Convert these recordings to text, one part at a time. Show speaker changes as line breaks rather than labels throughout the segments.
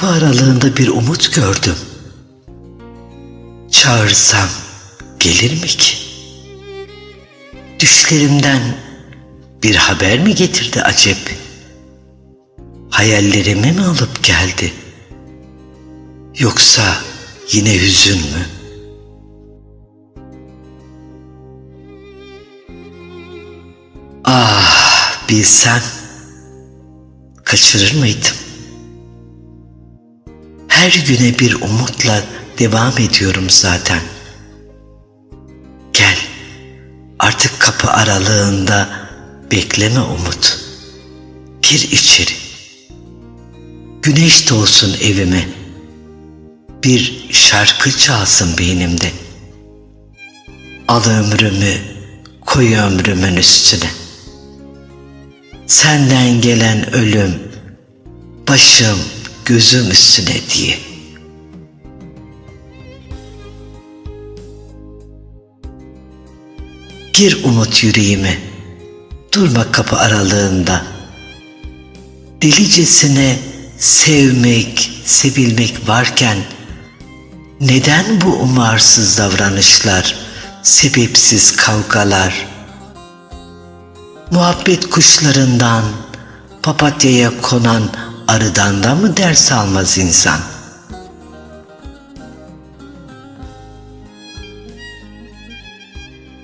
Kapı aralığında bir umut gördüm. Çağırsam gelir mi ki? Düşlerimden bir haber mi getirdi acep? Hayallerimi mi alıp geldi? Yoksa yine hüzün mü? Ah bilsem kaçırır mıydım? Her güne bir umutla devam ediyorum zaten. Gel artık kapı aralığında bekleme umut. Gir içeri. Güneş doğsun evime. Bir şarkı çalsın beynimde. Al ömrümü koy ömrümün üstüne. Senden gelen ölüm başım gözüm üstüne diye. Gir umut yüreğime, durma kapı aralığında. Delicesine sevmek, sevilmek varken neden bu umarsız davranışlar, sebepsiz kavgalar? Muhabbet kuşlarından, papatyaya konan arıdan da mı ders almaz insan?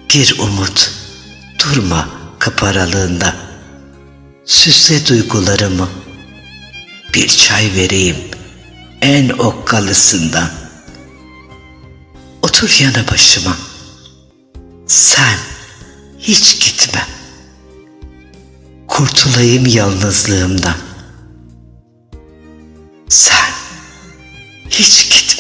Gir umut, durma kapı aralığında. Süsle duygularımı, bir çay vereyim en okkalısından. Otur yana başıma, sen hiç gitme. Kurtulayım yalnızlığımdan. Sen hiç gitme.